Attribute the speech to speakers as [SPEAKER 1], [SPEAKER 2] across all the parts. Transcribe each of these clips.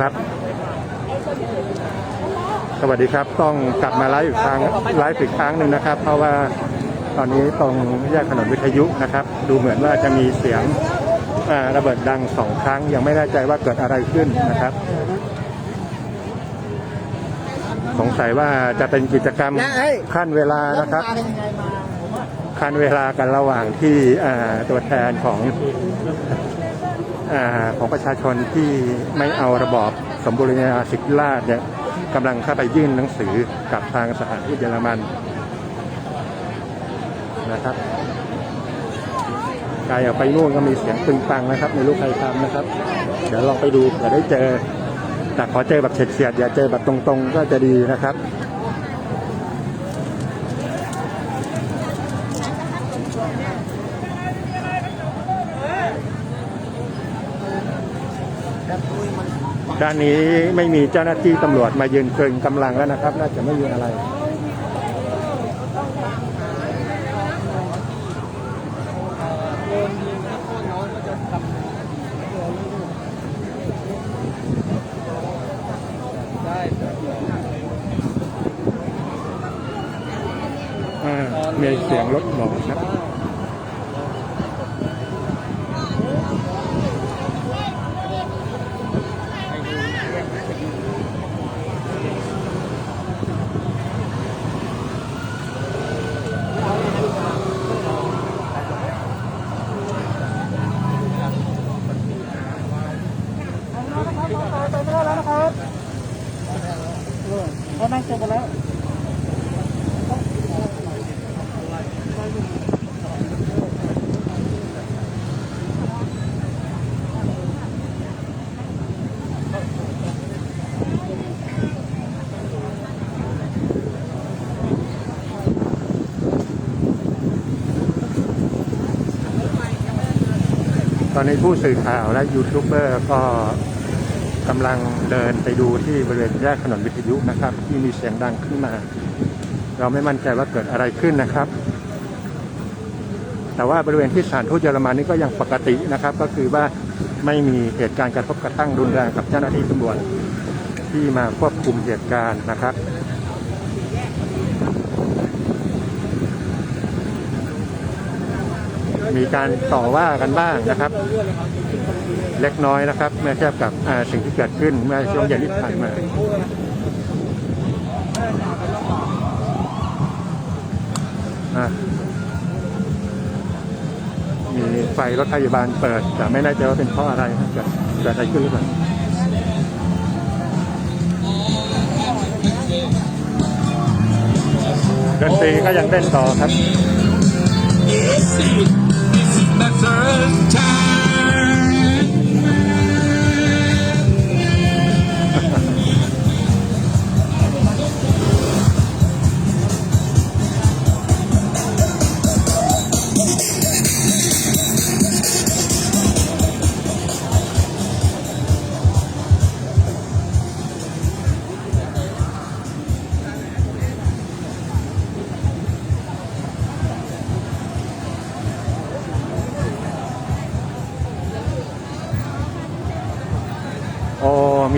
[SPEAKER 1] ครับ สวัสดีครับ ต้องกลับมาไลฟ์อีกครั้งไลฟ์อีกครั้งหนึ่งนะครับ เพราะว่าตอนนี้ตรงแยกถนนวิทยุนะครับ ดูเหมือนว่าจะมีเสียงอ่าระเบิดดังสองครั้ง ยังไม่แน่ใจว่าเกิดอะไรขึ้นนะครับ สงสัยว่าจะเป็นกิจกรรมขั้นเวลานะครับคันเวลากันระหว่างที่อ่าตัวแทนของอา ของประชาชนที่ไม่เอาระบอบสมบูรณาสิทธิราชเนี่ยกำลังเข้าไปยื่นหนังสือกับทางสถานทูตเยอรมันนะครับไกลออกไปนู่นก็มีเสียงตึงตังนะครับไม่รู้ใครทำนะครับ เดี๋ยวลองไปดูเผื่อได้เจอ แต่ขอเจอแบบเฉียดๆอย่าเจอแบบตรงๆ ก็จะดีนะครับ ด้านนี้ไม่มีเจ้าหน้าที่ตำรวจมายืนเชิงกำลังแล้วนะครับ น่าจะไม่มีอะไร อ่ามีเสียงรถหมอครับ
[SPEAKER 2] เขานั่งจอกันแล้ว
[SPEAKER 1] ตอนนี้ผู้สื่อข่าวและยูทูบเบอร์ก็ กำลังเดินไปดูที่บริเวณแยกถนนวิทยุนะครับ ที่มีเสียงดังขึ้นมา เราไม่มั่นใจว่าเกิดอะไรขึ้นนะครับ แต่ว่าบริเวณที่สถานทูตเยอรมันนี่ก็ยังปกตินะครับ ก็คือว่าไม่มีเหตุการณ์กระทบกระทั่งรุนแรงกับเจ้าหน้าที่ตำรวจที่มาควบคุมเหตุการณ์นะครับมีการต่อว่ากันบ้างนะครับ เล็กน้อยนะครับ เมื่อเทียบกับสิ่งที่เกิดขึ้นเมื่อช่วงเย็นที่ผ่านมาอมีไฟรถพยาบาลเปิด แต่ไม่แน่ใจว่าเป็นเพราะอะไรเกิดเกิดอะไรขึ้นหรือเปล่าดนตรีก็ยังเล่นต่อครับ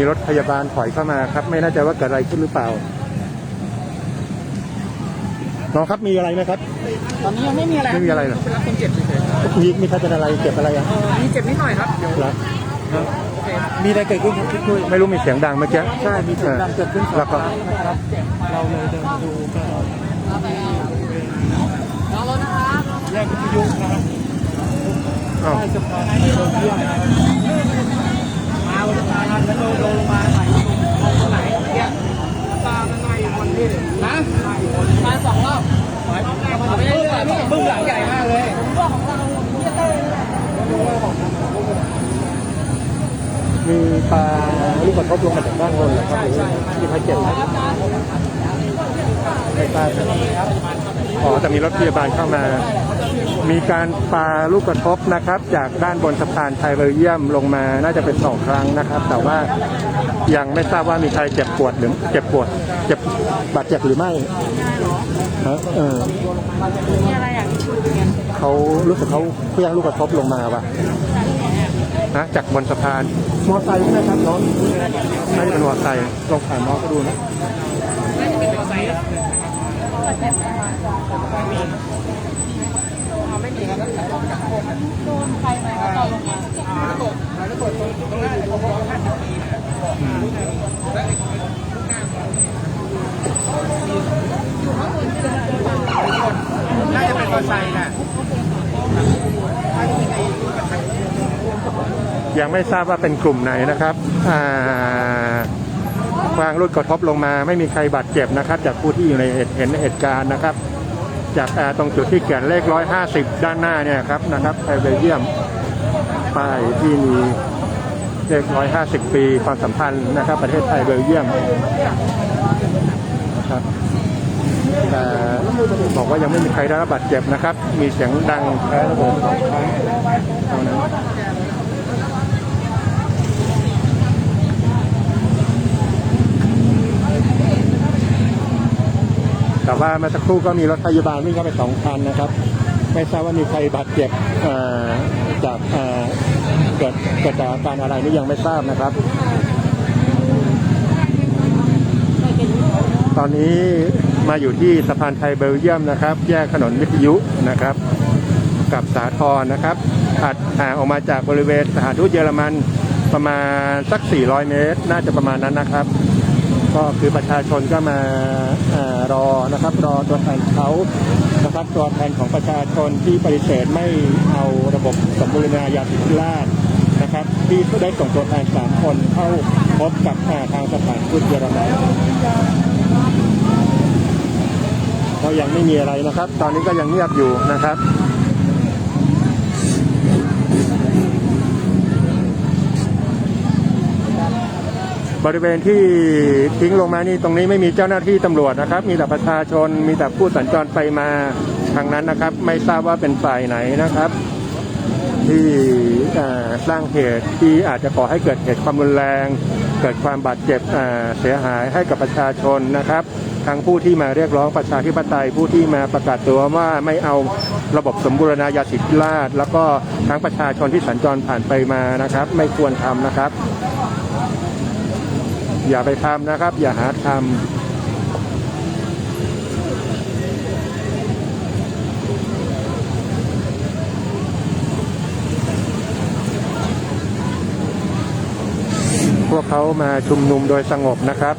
[SPEAKER 1] รถพยาบาลถอยเข้ามาครับ ไม่แน่ใจว่าเกิดอะไรขึ้นหรือเปล่าน้องครับมีอะไรไหมครับ
[SPEAKER 2] ตอนนี้ยังไม่มีอะไร
[SPEAKER 1] ไม่มีอะไรเหรอ
[SPEAKER 2] รับคนเจ็บเฉยๆครับ
[SPEAKER 1] มีมีใครเป็นอะไรเจ็บอะไรอะ
[SPEAKER 2] เออมีเจ็บนิดหน่อยครับเดี๋ยว
[SPEAKER 1] เหรอ
[SPEAKER 2] โอเคมีอะไรเกิดขึ้นครับพี่คุย
[SPEAKER 1] ไม่รู้มีเสียงดังเมื่อกี้
[SPEAKER 2] ใช่มีเสียงดังเกิดขึ้นสอง
[SPEAKER 1] แล้ว
[SPEAKER 2] ค
[SPEAKER 1] ก็
[SPEAKER 2] รั้งนะครับเราเลยเดินมาดูก็น้องรถนะครับแยกวิทยุนะครับ
[SPEAKER 1] อ้าว
[SPEAKER 2] ใต้สะพานโดนเยี่ยมนะครับมาบนสะพานแลงมาไหนลงตรงไหนเนี่ยตามันมาอีกคนพี่นะมาสองรอบเอาไปเรื่อยๆมึงหลังใหญ่มากเลยผ
[SPEAKER 1] มก็ของเราเยี่ยเต้มีปลาลูกกระทบลงมาจากด้านบนเหรอครับหรือว่ามีใครเจ็บไหมไม่ทราบครับอ๋อแต่มีรถพยาบาลเข้ามา มีการปาลูกกระทบนะครับ จากด้านบนสะพานไทยเบลเยียมลงมาน่าจะเป็นสองครั้งนะครับ แต่ว่ายังไม่ทราบว่ามีใครเจ็บปวดหรือเจ็บปวดเจ็บบาดเจ็บหรือไม่ฮะเออ
[SPEAKER 3] มีอะไรอยากคุยกัน
[SPEAKER 1] เขารู้สึกเขาเพี้ยงลูกกระทบลงมาป่ะนะจากบนสะพานมอไซค์นะครับน้องไม่ได้เป็นมอไซค์ลองถามน้องก็ดูนะ
[SPEAKER 2] น่าจะเป็นมอไซค์นะไม่มีครับโดนใครไหมครับตอนลงมาแล้วตกแล้วตกตรงตรงหน้าเลยเขาบอกว่าห้าสิบปีนะแล้วไอ้คนข้างหน้าน่าจะเป็นมอไซค์น่ะ
[SPEAKER 1] ยัง ไม่ทราบว่าเป็นกลุ่มไหนนะครับควางลูกกระทบลงมา ไม่มีใครบาดเจ็บนะครับ จากผู้ที่อยู่ในเหตุเห็นเหตุการณ์นะครับ จากตรงจุดที่เขียนเลข 150 ด้านหน้าเนี่ยครับนะครับไทยเบลเยียมป้ายที่มีเลข 150 ปีความสัมพันธ์นะครับ ประเทศไทยเบลเยียมครับแต่บอกว่ายังไม่มีใครได้รับบาดเจ็บนะครับ มีเสียงดังแค่ระเบิดสองครั้งเท่านั้น แต่ ว่าเมื่อสักครู่ก็มีรถพยาบาลวิ่งเข้าไปสองคันนะครับ ไม่ทราบว่ามีใครบาดเจ็บจากเกิดเกิดจากอาการอะไรนี่ยังไม่ทราบนะครับ ตอนนี้มาอยู่ที่สะพานไทยเบลเยียมนะครับ แยกถนนวิทยุนะครับ กับสาทรนะครับถัดห่างออกมาจากบริเวณสถานทูตเยอรมันประมาณสัก 400 เมตร น่าจะประมาณนั้นนะครับ ก็คือประชาชนก็มาา รอนะครับรอตัวแทนเขานะครับตัวแทนของประชาชนที่ปฏิเสธไม่เอาระบบสมบูรณาญาสิทธิราชนะครับที่ได้ส่งตัวแทนสามคนเข้าพบกับทางสถานทูตเยอรมันก็ยังไม่มีอะไรนะครับ ตอนนี้ก็ยังเงียบอยู่นะครับ บริเวณที่ทิ้งลงมานี่ตรงนี้ไม่มีเจ้าหน้าที่ตำรวจนะครับ มีแต่ประชาชนมีแต่ผู้สัญจรไปมาทางนั้นนะครับ ไม่ทราบว่าเป็นฝ่ายไหนนะครับ ที่สร้างเหตุที่อาจจะก่อให้เกิดเหตุความรุนแรง เกิดความบาดเจ็บเสียหายให้กับประชาชนนะครับทั้งผู้ที่มาเรียกร้องประชาธิปไตยผู้ที่มาประกาศตัวว่าไม่เอาระบบสมบูรณาญาสิทธิราชย์แล้วก็ทั้งประชาชนที่สัญจรผ่านไปมานะครับ ไม่ควรทำนะครับ อย่าไปทำนะครับ อย่าหาทำพวกเขามาชุมนุมโดยสงบนะครับ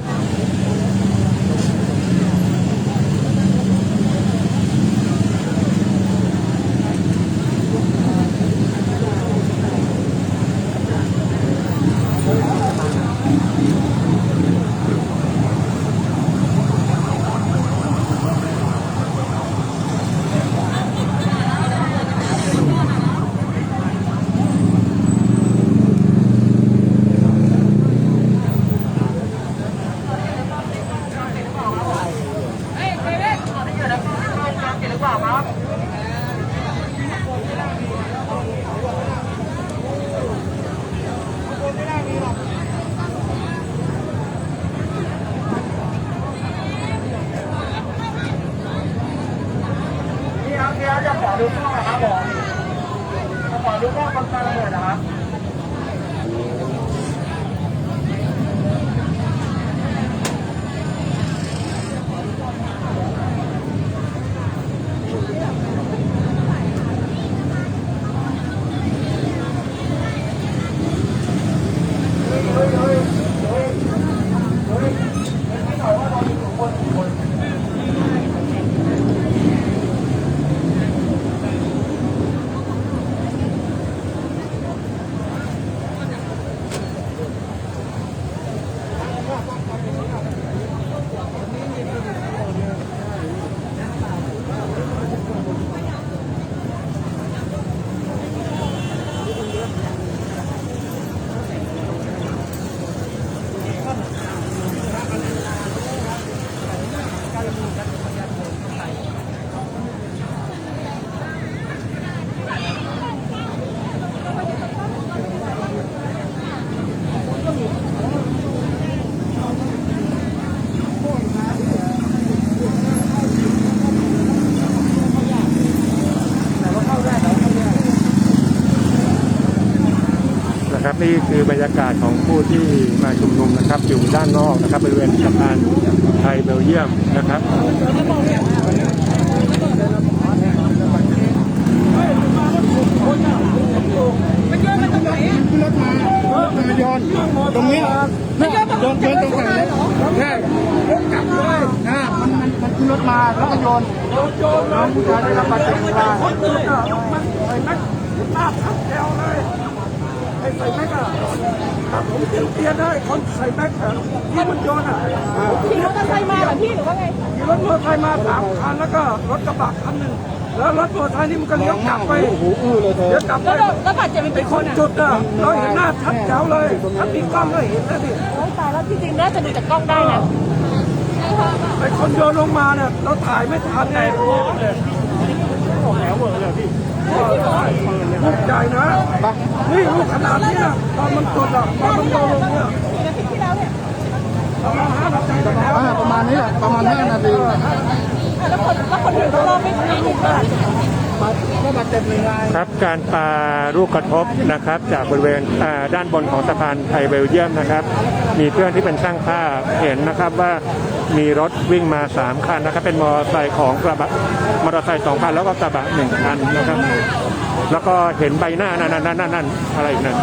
[SPEAKER 1] นี่คือบรรยากาศของผู้ที่มาชุมนุมนะครับ อยู่ด้านนอกนะครับบริเวณสะพานไทยเบลเยียมนะครับ
[SPEAKER 2] โยนตรงนี้เนี่ยโยนโยนตรงไหนใช่กลับเลยนะมันมันมันขึ้นรถมาแล้วก็โยนโยนน้องผู้ชายได้รับบาดเจ็บมา
[SPEAKER 3] อ้ใส่แม็กอะครับผมเตรียมเตียนได้คนใส่แม็กอะที่มันโยนอะ
[SPEAKER 4] ขี่มอเตอร์ไซค์มาเหรอพี่หรือว่าไง
[SPEAKER 3] มีรถมอเตอร์ไซค์มาสามคันแล้วก็รถกระบะคันหนึ่งแล้วรถมอเตอร์ไซค์นี่มันก็เลี้ยวกลับไป
[SPEAKER 2] เลี้ย
[SPEAKER 3] วกลับไป
[SPEAKER 4] แล้วแล้วบาดเจ็บเป็น
[SPEAKER 3] ไอ้
[SPEAKER 4] กี่
[SPEAKER 3] ค
[SPEAKER 4] น
[SPEAKER 3] จุดอะเราเห็นหน้าชัดแจ๋วเลยถ้ามีกล้องก็เห็นนะดิ
[SPEAKER 4] โอ้ยตายแล้วจริงๆน่าจะดูจากกล้องได้นะ
[SPEAKER 3] ไอ้คนโยนลงมาเนี่ยเราถ่ายไม่ทันไง ลูกใหญ่นะ นี่ลูกขนาดนี้นะตอนมันสดอะตอนมันโตลงเนี่ย
[SPEAKER 4] กี่นาทีที่แล้วเนี่ย
[SPEAKER 2] อ่าประมาณนี้แหละประมาณ5นาที
[SPEAKER 4] อะแล้วคนแล้วคนอื่นเขารอบไม่ไม่ถึงขนาดนี้
[SPEAKER 2] ก็บาดเจ็บหนึ่งราย
[SPEAKER 1] ครับการปาลูกกระทบนะครับ จากบริเวณด้านบนของสะพานไทยเบลเยียมนะครับ มีเพื่อนที่เป็นช่างภาพเห็นนะครับว่ามีรถวิ่งมา 3 คันนะครับ เป็นมอเตอร์ไซค์ของกระบะมอเตอร์ไซค์สองคันแล้วก็กระบะหนึ่งคันนะครับ แล้วก็เห็นใบหน้านั่นนั่นนั่นอะไรนั่น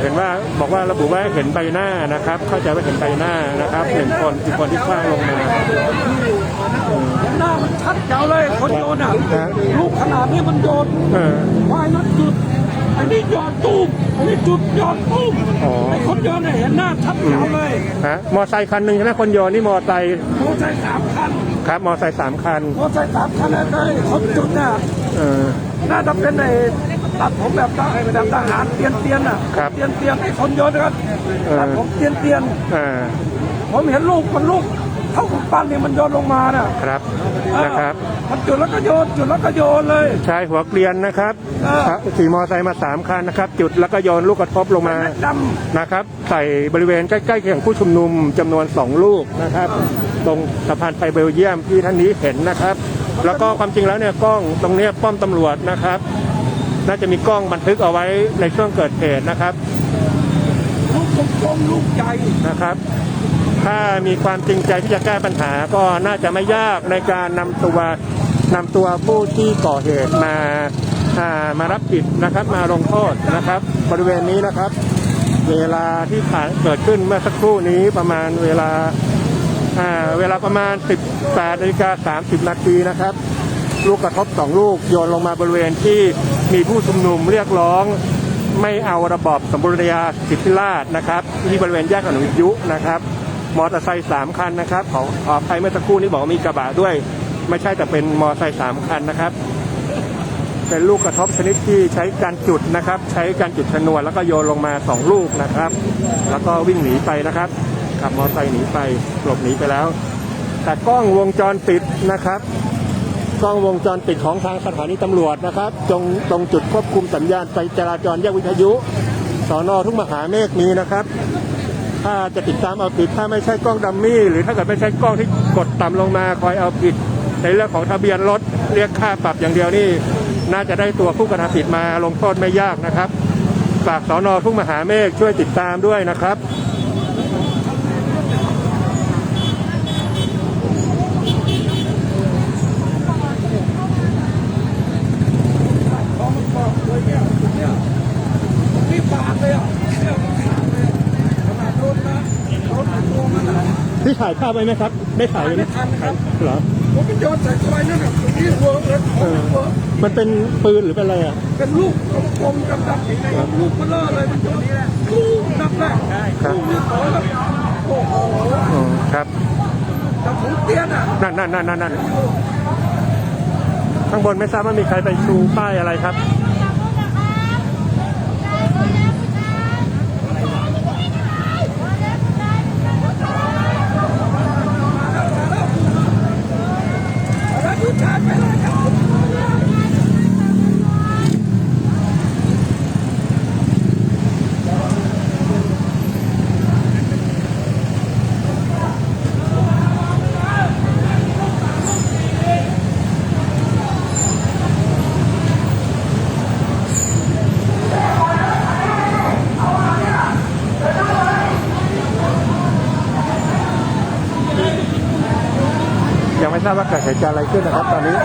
[SPEAKER 1] เห็นว่าบอกว่าระบุว่าเห็นใบหน้านะครับ เข้าใจว่าเห็นใบหน้านะครับหนึ่งคนอีกคนที่คว้างลงมา
[SPEAKER 3] หน้ามันชัดแจ๋วเลยคนโยนอะ
[SPEAKER 1] ฮะ
[SPEAKER 3] ลูกขนาดนี้มันโยน
[SPEAKER 1] เออ
[SPEAKER 3] ควายนั้นจุดอันนี้โยนตูมอันนี้จุดโยนตูม
[SPEAKER 1] อ๋อ
[SPEAKER 3] ไอ้คนโยนเนี่ยเห็นหน้าชัดแจ๋วเลย
[SPEAKER 1] ฮะมอไซค์คันหนึ่งใช่ไหมคนโยนนี่มอไซค์
[SPEAKER 3] มอเตอร์ไซค์สามคัน
[SPEAKER 1] ครับมอไซค์สามคัน
[SPEAKER 3] มอเตอร์ไซค์สามคันเลยคนจุดเนี่ย
[SPEAKER 1] เออ
[SPEAKER 3] น่าจะเป็นไอ้ ตัดผมแบบทหารแบบทหารเตียนเตียนอะ
[SPEAKER 1] ครับ
[SPEAKER 3] เตียนเตียนไอ้คนโยนนะครับ
[SPEAKER 1] เออ
[SPEAKER 3] ตัดผมเตียนเตียน
[SPEAKER 1] อ่า
[SPEAKER 3] ผมเห็นลูกมันลูกเท่ากับปั้นเนี่ยมันโยนลงมาน่ะ
[SPEAKER 1] ครับนะครับ
[SPEAKER 3] มันจุดแล้วก็โยนจุดแล้วก็โยนเลย
[SPEAKER 1] ชายหัวเกลียนนะครับ
[SPEAKER 3] เออ
[SPEAKER 1] ครับขี่มอไซค์มาสามคันนะครับ จุดแล้วก็โยนลูกกระทบลงมา
[SPEAKER 3] ด
[SPEAKER 1] นะครับ ใส่บริเวณใกล้ๆเคียงผู้ชุมนุมจำนวนสองลูกนะครับ ตรงสะพานไทยเบลเยียมที่ท่านนี้เห็นนะครับ แล้วก็ความจริงแล้วเนี่ยกล้องตรงเนี้ยป้อมตำรวจนะครับ น่าจะมีกล้องบันทึกเอาไว้ในช่วงเกิดเหตุนะครับ
[SPEAKER 3] ลูกกลมลูกใหญ่
[SPEAKER 1] นะครับ ถ้ามีความจริงใจที่จะแก้ปัญหาก็น่าจะไม่ยากในการนำตัวนำตัวผู้ที่ก่อเหตุมาามารับผิดนะครับ มาลงโทษนะครับ บริเวณนี้นะครับ เวลาที่เกิดขึ้นเมื่อสักครู่นี้ประมาณเวลาาเวลาประมาณ 18นาฬิกา30นาทีนะครับ ลูกกระทบสองลูกโยนลงมาบริเวณที่มีผู้ชุมนุมเรียกร้องไม่เอาระบอบสมบูรณาญาสิทธิราชนะครับที่บริเวณแยกอนุยุนะครับ มอเตอร์ไซค์สามคันนะครับขอขออภัยเมื่อสักครู่นี้บอกว่ามีกระบะด้วย ไม่ใช่แต่เป็นมอเตอร์ไซค์สามคันนะครับ เป็นลูกกระทบชนิดที่ใช้การจุดนะครับ ใช้การจุดชนวนแล้วก็โยนลงมาสองลูกนะครับ แล้วก็วิ่งหนีไปนะครับ ขับมอเตอร์ไซค์หนีไปหลบหนีไปแล้ว แต่กล้องวงจรปิดนะครับ กล้องวงจรปิดของทางสถานีตำรวจนะครับตรงตรงจุดควบคุมสัญญาณไฟจราจรแยกวิทยุสอนอทุ่งมหาเมฆนี้นะครับ ถ้าจะติดตามเอาผิดถ้าไม่ใช่กล้องดัมมี่ หรือถ้าเกิดไม่ใช่กล้องที่กดต่ำลงมาคอยเอาผิด ในเรื่องของทะเบียนรถเรียกค่าปรับอย่างเดียวนี่ น่าจะได้ตัวผู้กระทำผิดมาลงโทษไม่ยากนะครับฝากสอนอทุ่งมหาเมฆช่วยติดตามด้วยนะครับ
[SPEAKER 3] นี่ปากเลยอะเนี่ยขนาดรถนะรถตัวมันอะ
[SPEAKER 1] ที่ ถ่ายภาพไว้ไหมครับได้ถ่ายไว้ไหม
[SPEAKER 3] ไม่ทันครับ
[SPEAKER 1] เหรอ
[SPEAKER 3] ผมเป็นโยนใส่ควายนั่นน่ะตรงนี้เวิร์กเลยของเวิร์ก
[SPEAKER 1] มันเป็นปืนหรือเป็นอะไรอะ
[SPEAKER 3] เป็นลูกกลมๆดำๆอย่างนี้ลูกเบลอเลยมันโยนลูกนับแรก
[SPEAKER 1] ครับ
[SPEAKER 3] ลูกนี้โตแล้วโอ้โห
[SPEAKER 1] อ๋อครับ
[SPEAKER 3] แต่ผมเตี้ยนอะ
[SPEAKER 1] นั่นนั่นนั่นนั่นนั่นข้างบนไม่ทราบว่ามีใครไปชูป้ายอะไรครับ
[SPEAKER 3] แล้วผู้ชายไปเลยครับ
[SPEAKER 1] ท จะอะไรขึ้นนะครับตอนนี้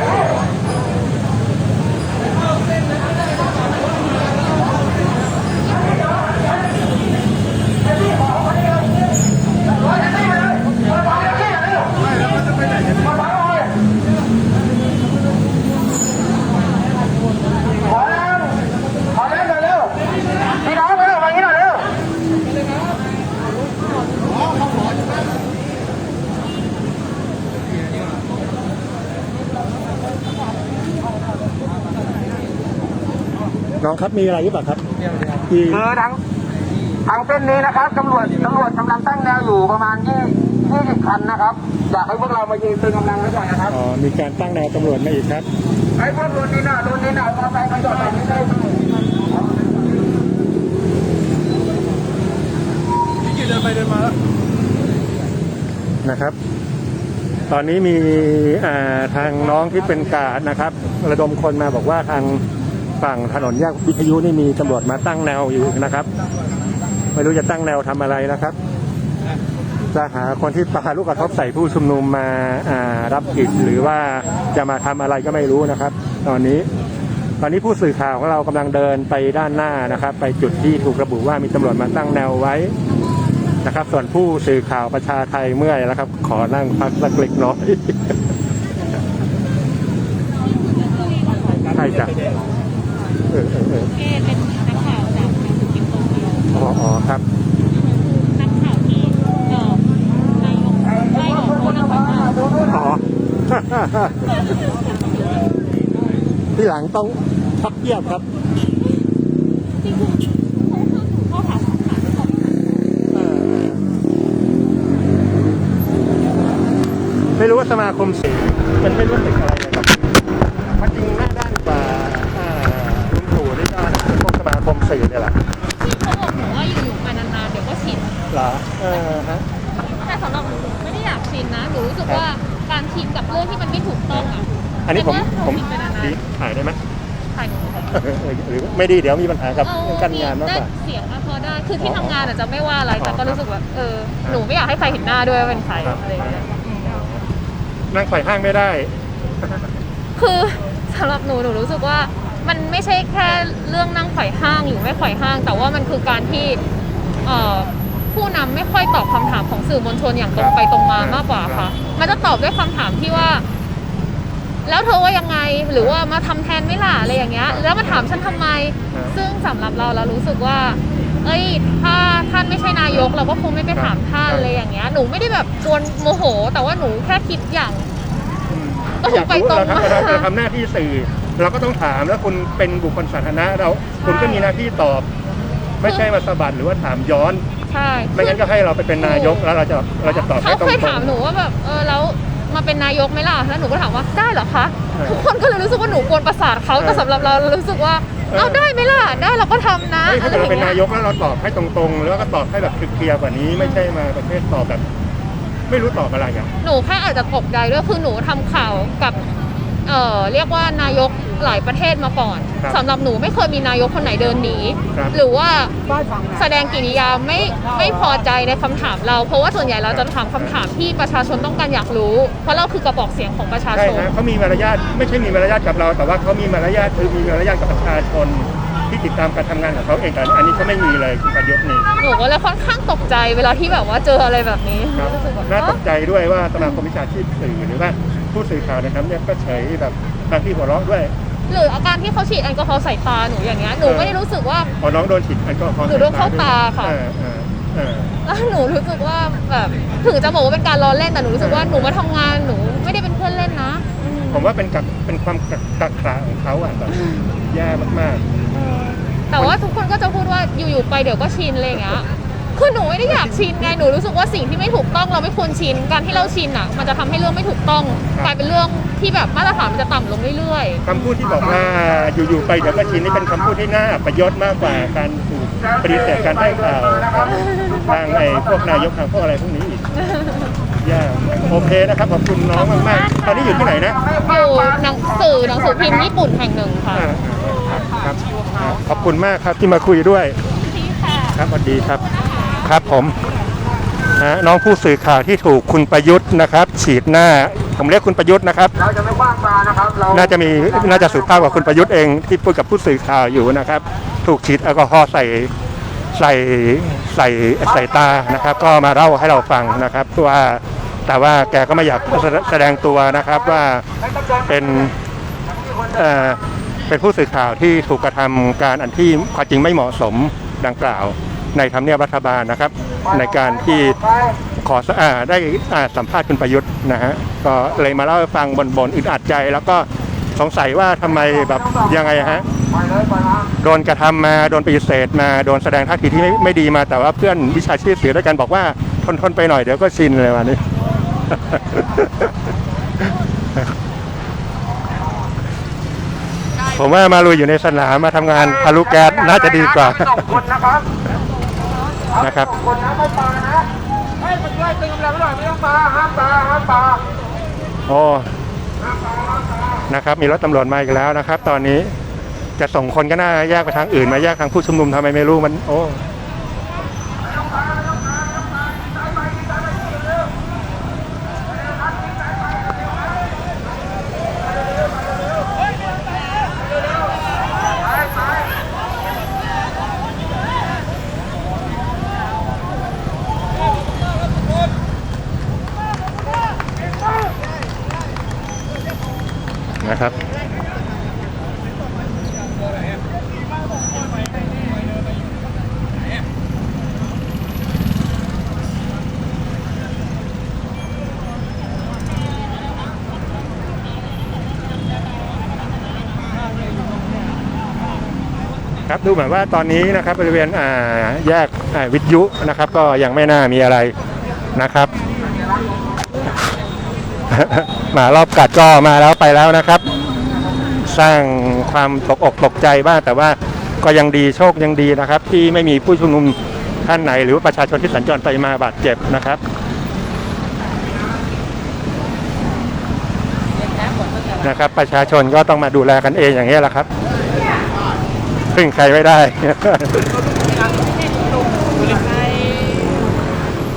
[SPEAKER 1] น้องครับ มีอะไรหรือเปล่าครับที่
[SPEAKER 2] คือทางทางเส้นนี้นะครับตำรวจตำรวจกำลังตั้งแนวอยู่ประมาณยี่ยี่สิบคันนะครับอยากให้พวกเรามายืนตึงกำลังไว้ก่อนนะครับ
[SPEAKER 1] อ๋อมีการตั้งแนวตำรวจมาอีกครับ
[SPEAKER 2] ไอ้พวกโดนดินอะโดนดินอะมอเตอร์ไซค์มาจอดแบบนี้ได้ไหม
[SPEAKER 1] นะครับ ตอนนี้มีอ่าทางน้องที่เป็นกาดนะครับ ระดมคนมาบอกว่าทาง ฝั่งถนนแยกวิทยุนี่มีตำรวจมาตั้งแนวอยู่นะครับ ไม่รู้จะตั้งแนวทำอะไรนะครับ จะหาคนที่ปาลูกกระทบใส่ผู้ชุมนุมมาารับผิดหรือว่าจะมาทำอะไรก็ไม่รู้นะครับ ตอนนี้ตอนนี้ผู้สื่อข่าวของเรากำลังเดินไปด้านหน้านะครับ ไปจุดที่ถูกระบุว่ามีตำรวจมาตั้งแนวไว้นะครับ ส่วนผู้สื่อข่าวประชาไทยเมื่อยแล้วครับ ขอนั่งพักสักเล็กน้อยใช่จ้ะ เออเออเออ
[SPEAKER 4] เอเป็นนักข่าวจากหนังสือพิมพ์โตเกียว
[SPEAKER 1] อ๋ออ๋อครับ
[SPEAKER 4] นักข่าวที่เอ่อนายกไล่ออกโทษนะคะว่า
[SPEAKER 1] อ๋อ ที่หลังต้องพักเทียบครับ
[SPEAKER 4] ที่คุณข้อหาสำคัญที่สุด
[SPEAKER 1] เออไม่รู้ว่าสมาคมสื่อมันไม่รู้สึกอะไรนะครับมันจริงหน้าด้านกว่าอ่าลุงตู่นี่ก็พวกสมาคมสื่อเนี่ยแหละ
[SPEAKER 4] ที่เขาบอกหนูว่าอยู่ๆไปนานๆเดี๋ยวก็ชิน
[SPEAKER 1] เหรอเออฮะ
[SPEAKER 4] แต่สำหรับหนูไม่ได้อยากชินนะหนูรู้สึกว่าการชินกับเรื่องที่มันไม่ถูกต้องอะ
[SPEAKER 1] อันนี้ผม
[SPEAKER 4] เป็
[SPEAKER 1] ผม
[SPEAKER 4] เรื่องที่หนูชินไปนาน
[SPEAKER 1] ดีถ่ายได้ไหม
[SPEAKER 4] ๆถ่ายหนู
[SPEAKER 1] หรือไม่ดีเดี๋ยวมีปัญหากับ
[SPEAKER 4] เอา
[SPEAKER 1] การงานมาก
[SPEAKER 4] ได้
[SPEAKER 1] กว่า
[SPEAKER 4] เสียงอะพอได้ คือที่ทำงานอาจจะไม่ว่าอะไร แต่
[SPEAKER 1] อ๋อ
[SPEAKER 4] ก็รู้สึกว่าเออ หนูไม่อยากให้ใครเห็นหน้าด้วยว่าเป็นใคร
[SPEAKER 1] ครับ
[SPEAKER 4] อะไรอย่างเงี้ย
[SPEAKER 1] นั่งไขว่ห้างไม่ได้
[SPEAKER 4] คือสำหรับหนูหนูรู้สึกว่ามันไม่ใช่แค่เรื่องนั่งไขว่ห้างหรือไม่ไขว่ห้าง แต่ว่ามันคือการที่เอ่อ ผู้นำไม่ค่อยตอบคำถามของสื่อมวลชนอย่างตรงไปตรงมา
[SPEAKER 1] ครับ
[SPEAKER 4] มากกว่าค่ะ มันจะตอบด้วยคำถามที่ว่า แล้วเธอว่ายังไงหรือว่ามาทำแทนไหม่ล่ะอะไรอย่างเงี้ย แล้วมาถามฉันทำไม
[SPEAKER 1] ครับ
[SPEAKER 4] ซึ่งสำหรับเราเรารู้สึกว่า เอ้ย ถ้าท่านไม่ใช่นายก เราก็คงไม่ไปถามท่านอะไรอย่างเงี้ย หนูไม่ได้แบบกวนโมโห แต่ว่าหนูแค่คิดอย่างตรง
[SPEAKER 1] อยาก
[SPEAKER 4] ไป
[SPEAKER 1] รู้
[SPEAKER 4] ตรง
[SPEAKER 1] เรา
[SPEAKER 4] มา
[SPEAKER 1] ทำเราจะทำหน้าที่สื่อ เราก็ต้องถามแล้วคุณเป็นบุคคลสาธารณะเราคุณก็มีหน้าที่ตอบ ไม่ใช่มาสะบัดหรือว่าถามย้อน
[SPEAKER 4] ใช่
[SPEAKER 1] ไม่งั้นก็ให้เราไปเป็นนายกแล้วเราจะเราจะตอบ
[SPEAKER 4] เขา
[SPEAKER 1] ให้ตรง
[SPEAKER 4] เคย
[SPEAKER 1] ๆ
[SPEAKER 4] ถามหนูว่าแบบเออแล้วมาเป็นนายกไหมล่ะแล้วหนูก็ถามว่าได้เหรอคะ
[SPEAKER 1] เออ
[SPEAKER 4] ทุกคนก็เลยรู้สึกว่าหนูกวนประสาทเขา
[SPEAKER 1] เออ
[SPEAKER 4] แต่สำหรับเราเรารู้สึกว่า
[SPEAKER 1] เออ
[SPEAKER 4] เอาได้ไหมล่ะได้เราก็ทำนะ
[SPEAKER 1] เฮ้ย
[SPEAKER 4] อะ
[SPEAKER 1] ถ้า
[SPEAKER 4] ไรอ
[SPEAKER 1] เรา
[SPEAKER 4] ย่าง
[SPEAKER 1] เป็น
[SPEAKER 4] เงี้
[SPEAKER 1] นายยกแล้วเราตอบให้ตรงๆ แล้วก็ตอบให้แบบเคลียร์ๆกว่านี้ไม่ใช่มาประเภทตอบแบบ ไม่รู้ตอบอะไรอะ
[SPEAKER 4] หนูแค่อาจจะตกใจด้วยคือหนูทำข่าวกับ เอ่อเรียกว่านายกหลายประเทศมาก่อน
[SPEAKER 1] ครับ
[SPEAKER 4] สำหรับหนูไม่เคยมีนายกคนไหนเดินหนี
[SPEAKER 1] ครับ
[SPEAKER 4] หรือว่าแสดงกิริยาไม่ไม่พอใจในคำถามเรา เพราะว่าส่วนใหญ่เราจะถามคำถามที่ประชาชนต้องการอยากรู้ เพราะเราคือกระบอกเสียงของประชา
[SPEAKER 1] ใช่
[SPEAKER 4] ชน
[SPEAKER 1] นะเขามีมารยาทไม่ใช่มีมารยาทกับเรา แต่ว่าเขามีมารยาทคือมีมารยาทกับประชาชน ที่ติดตามการทำงานของเขาเองแต่อันนี้เขาไม่มีเลยคุณประยุทธ์นี่
[SPEAKER 4] หนูก็เลยค่อนข้างตกใจเวลาที่แบบว่าเจออะไรแบบนี้
[SPEAKER 1] ครับ
[SPEAKER 4] รู้สึกแบบ
[SPEAKER 1] น่าต
[SPEAKER 4] เอ้าก
[SPEAKER 1] ใจด้วยว่าสมาคมวิชาชีพสื่อหรือว่า ผู้สื่อข่าวนะครับเนี่ยก็เฉยแบบบางที่หัวเราะด้วย
[SPEAKER 4] หรืออาการที่เขาฉีดแอลกอฮอล์ใส่ตาหนูอย่างเงี้ยหนูไม่ได้รู้สึกว่า
[SPEAKER 1] พอน้องโดนฉีดแอลกอฮอล์
[SPEAKER 4] หนูโดนเข้าตาค่ะ
[SPEAKER 1] เออเออเออ
[SPEAKER 4] แล้วหนูรู้สึกว่าแบบถึงจะบอกว่าเป็นการล้อเล่นแต่หนูรู้สึกว่าหนูมาทำงานหนูไม่ได้เป็นเพื่อนเล่นนะ
[SPEAKER 1] ผมว่าเป็นกับเป็นความกักกักขาของเขาอะแบบแย่มาก
[SPEAKER 4] แต่ว่าทุกคนก็จะพูดว่าอยู่ๆไปเดี๋ยวก็ชินอะไรอย่างเงี้ย คือหนูไม่ได้อยากชินไงหนูรู้สึกว่าสิ่งที่ไม่ถูกต้องเราไม่ควรชินการที่เราชินอะ มันจะทำให้เรื่องไม่ถูกต้องกลายเป็นเรื่องที่แบบมาตรฐานมันจะต่ำลงเรื่อย
[SPEAKER 1] ๆคำพูดที่บอกว่าอยู่ๆไปเดี๋ยวก็ชินนี่เป็นคำพูดที่น่าอัปยศมากกว่าการถูกปฏิเสธการให้ข่าวของทางไอ้พวกนายกทางพวกอะไรพวกนี้อีกแย่โอเคนะครับขอบคุณน้องมากๆตอนนี้อยู่ที่ไหนนะ
[SPEAKER 4] ๆอยู่หนังสือหนังสือพิมพ์ญี่ปุ่นแห่งหนึ่งค่ะ
[SPEAKER 1] อ่าครับครับขอบคุณมากครับที่มาคุยด้วย
[SPEAKER 4] ที่ค่ะ
[SPEAKER 1] ครับสวัสดีครับ ครับผมนะน้องผู้สื่อข่าวที่ถูกคุณประยุทธ์นะครับ ฉีดหน้า ผมเรียกคุณประยุทธ์นะครับ
[SPEAKER 2] เราจะไม่ว่างปลานะครับเรา
[SPEAKER 1] น่าจะมีน่าจะสุภาพกว่าคุณประยุทธ์เองที่พูดกับผู้สื่อข่าวอยู่นะครับ ถูกฉีดแอลกอฮอล์ใส่ใส่ใส่ใส่ตานะครับ ก็มาเล่าให้เราฟังนะครับว่าแต่ว่าแกก็ไม่อยากแสแสดงตัวนะครับว่าเป็นเอ่อเป็นผู้สื่อข่าวที่ถูกกระทำการอันที่ความจริงไม่เหมาะสมดังกล่าว ในทำเนียบรัฐบาลนะครับ ในการที่ขออาได้อ่าสัมภาษณ์คุณประยุทธ์นะฮะก็เลยมาเล่าให้ฟังบนบนๆอึดอัดใจ แล้วก็สงสัยว่าทำไมแบบยังไงฮะโดนกระทำมาโดนปฏิเสธมาโดนแสดงท่าทีที่ไม่ไม่ดีมาแต่ว่าเพื่อนวิชาชีพเสียด้วยกันบอกว่าทนทนไปหน่อยเดี๋ยวก็ชินเลยวันนี้ผมว่ามาลุยอยู่ในสนามมาทำงานทะลุแก๊สน่าจะดีกว่า
[SPEAKER 2] สองค นะครับ
[SPEAKER 1] ค
[SPEAKER 2] นนะไม่ปลานะให้มันช่วยตึงกำลังหน่อยไม่ต้องปลาห้ามปลาห้ามปลา
[SPEAKER 1] โอ้นะครับ มีรถตำรวจมาอีกแล้วนะครับ ตอนนี้จะส่งคนก็น่าแยกไปทางอื่นมาแยกทางผู้ชุมนุมทำไมไม่รู้มัน โอ้ เหมือนว่าตอนนี้นะครับบริเวณอ่าแยกวิทยุนะครับ ก็ยังไม่น่ามีอะไรนะครับหมารอบกัดก็มาแล้วไปแล้วนะครับ สร้างความตกอกตกใจบ้างแต่ว่าก็ยังดีโชคยังดีนะครับ ที่ไม่มีผู้ชุมนุมท่านไหน หรือว่าประชาชนที่สัญจรไปมาบาดเจ็บนะครับนะครับ ประชาชนก็ต้องมาดูแลกันเองอย่างนี้แหละครับ พึ่งใครไม่ได้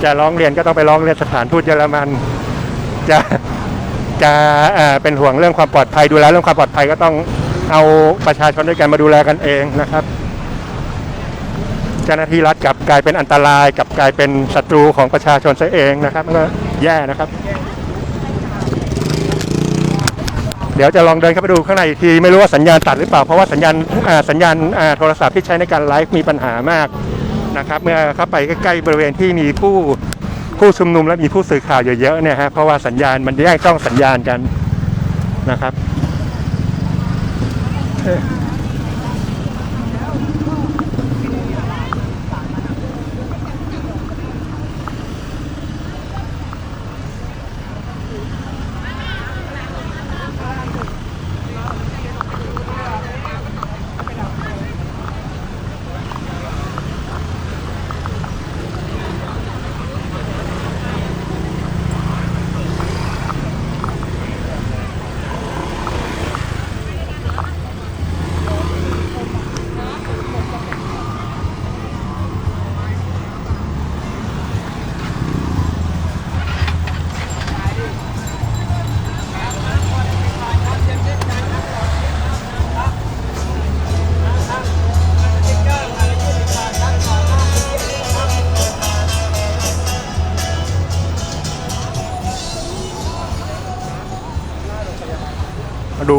[SPEAKER 1] จะร้องเรียนก็ต้องไปร้องเรียนสถานทูตเยอรมัน จะจะเอ่อเป็นห่วงเรื่องความปลอดภัยดูแลเรื่องความปลอดภัยก็ต้องเอาประชาชนด้วยกันมาดูแลกันเองนะครับเจ้าหน้าที่รัฐกลับกลายเป็นอันตรายกลับกลายเป็นศัตรูของประชาชนซะเองนะครับมันก็แย่นะครับ เดี๋ยวจะลองเดินเข้าไปดูข้างในอีกที ไม่รู้ว่าสัญญาณตัดหรือเปล่า เพราะว่าสัญญาณสัญญาณโทรศัพท์ที่ใช้ในการไลฟ์มีปัญหามากนะครับ เมื่อเข้าไปใกล้ๆบริเวณที่มีผู้ผู้ชุมนุมและมีผู้สื่อข่าวเยอะๆเนี่ยฮะเพราะว่าสัญญาณมันแยกช่องสัญญาณกันนะครับ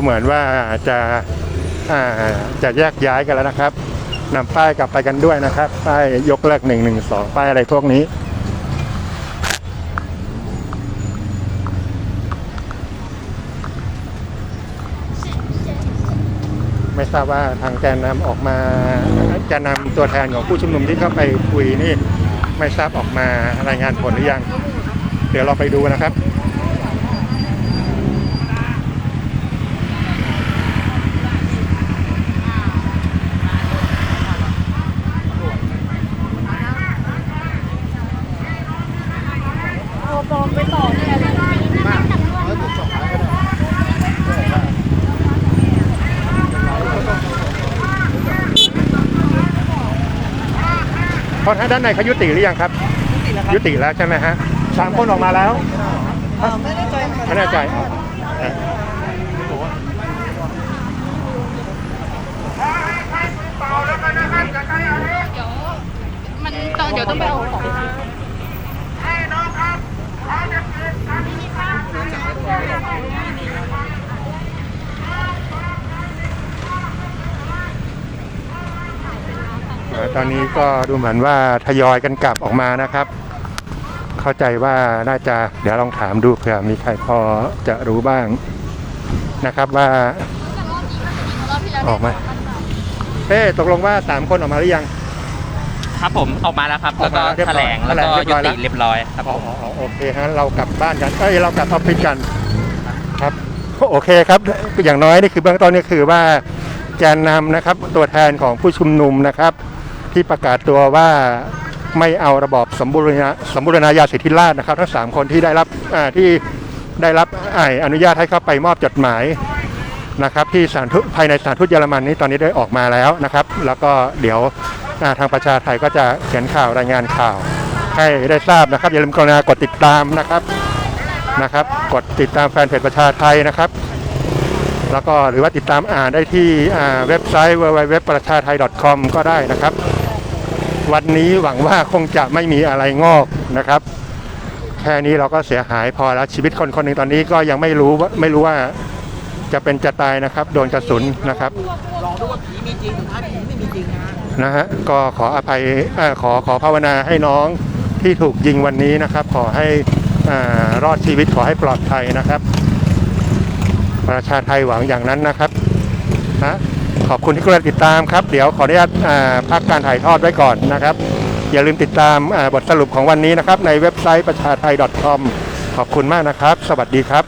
[SPEAKER 1] เหมือนว่าจะาจะแยกย้ายกันแล้วนะครับนำป้ายกลับไปกันด้วยนะครับ ป้ายยกเลิกหนึ่งหนึ่งสองป้ายอะไรพวกนี้ไม่ทราบว่าทางแกนนำออกมาแกนนำตัวแทนของผู้ชุมนุมที่เข้าไปคุยนี่ไม่ทราบออกมารายงานผลหรือยัง เดี๋ยวเราไปดูนะครับ เพราะถ้าด้านในเขายุติหรือยังครับยุติแล้วใช่ไหมฮะสามคนออกมาแล้ว
[SPEAKER 2] ไม่ได้ใจ
[SPEAKER 1] ไม่แน่ใจอะ
[SPEAKER 4] มันต้องเดี๋ยวต้องไปเอาของ
[SPEAKER 1] อ่า ตอนนี้ก็ดูเหมือนว่าทยอยกันกลับออกมานะครับ เข้าใจว่าน่าจะเดี๋ยวลองถามดูเผื่อมีใครพอจะรู้บ้างนะครับว่าออกมาเอ๊ะตกลงว่าสามคนออกมาหรือยัง
[SPEAKER 5] ครับผมออกมาแล้วครับ
[SPEAKER 1] ออ
[SPEAKER 5] แล้
[SPEAKER 1] ก
[SPEAKER 5] ว
[SPEAKER 1] มา
[SPEAKER 5] ก็
[SPEAKER 1] เรียบ
[SPEAKER 5] แถ
[SPEAKER 1] ร้
[SPEAKER 5] ล
[SPEAKER 1] อย
[SPEAKER 5] งแล้วก็
[SPEAKER 1] แถลงเรียบร้
[SPEAKER 5] ยุ
[SPEAKER 1] อยแล้ว
[SPEAKER 5] ติเรียบร้อยครับ
[SPEAKER 1] อ๋
[SPEAKER 5] ผ
[SPEAKER 1] อ
[SPEAKER 5] ม
[SPEAKER 1] อ๋อโอเคฮะเรากลับบ้านกันเอ้ยเรากลับออฟฟิศกันครับโอเคครับ อย่างน้อยนี่คือเบื้องต้นนี่คือว่าแกนนำนะครับตัวแทนของผู้ชุมนุมนะครับ ที่ประกาศตัวว่าไม่เอาระบอบสมบูรณาสมบูรณาญาสิทธิราชนะครับ ทั้งสามคนที่ได้รับที่ได้รับอ่าอนุญาตให้เข้าไปมอบจดหมายนะครับที่สานทูตภายในสานทูตเยอรมันนี้ตอนนี้ได้ออกมาแล้วนะครับ แล้วก็เดี๋ยวทางประชาไทยก็จะเขียนข่าวรายงานข่าว ให้ได้ทราบนะครับอย่าลืมกรุณากดติดตามนะครับนะครับ กดติดตามแฟนเพจประชาไทยนะครับ แล้วก็หรือว่าติดตามอ่านได้ที่เว็บไซต์ www ประชาไทย .com ก็ได้นะครับ วันนี้หวังว่าคงจะไม่มีอะไรงอกนะครับ แค่นี้เราก็เสียหายพอแล้วชีวิตคนคนหนึ่งตอนนี้ก็ยังไม่รู้ว่าไม่รู้ว่าจะเป็นจะตายนะครับ โดนกระสุนนะครับ
[SPEAKER 2] ลองดูว่าผีมีจริงสุดท้าผีไม่มีจริงนะ
[SPEAKER 1] นะฮะก็ขออภัยอขอขอภาวนาให้น้องที่ถูกยิงวันนี้นะครับ ขอให้อ่ารอดชีวิตขอให้ปลอดภัยนะครับ ประชาไทยหวังอย่างนั้นนะครับนะ ขอบคุณที่กรุณาติดตามครับ เดี๋ยวขออนุญาตพักการถ่ายทอดไว้ก่อนนะครับ อย่าลืมติดตามบทสรุปของวันนี้นะครับ ในเว็บไซต์ประชาไทย .com ขอบคุณมากนะครับ สวัสดีครับ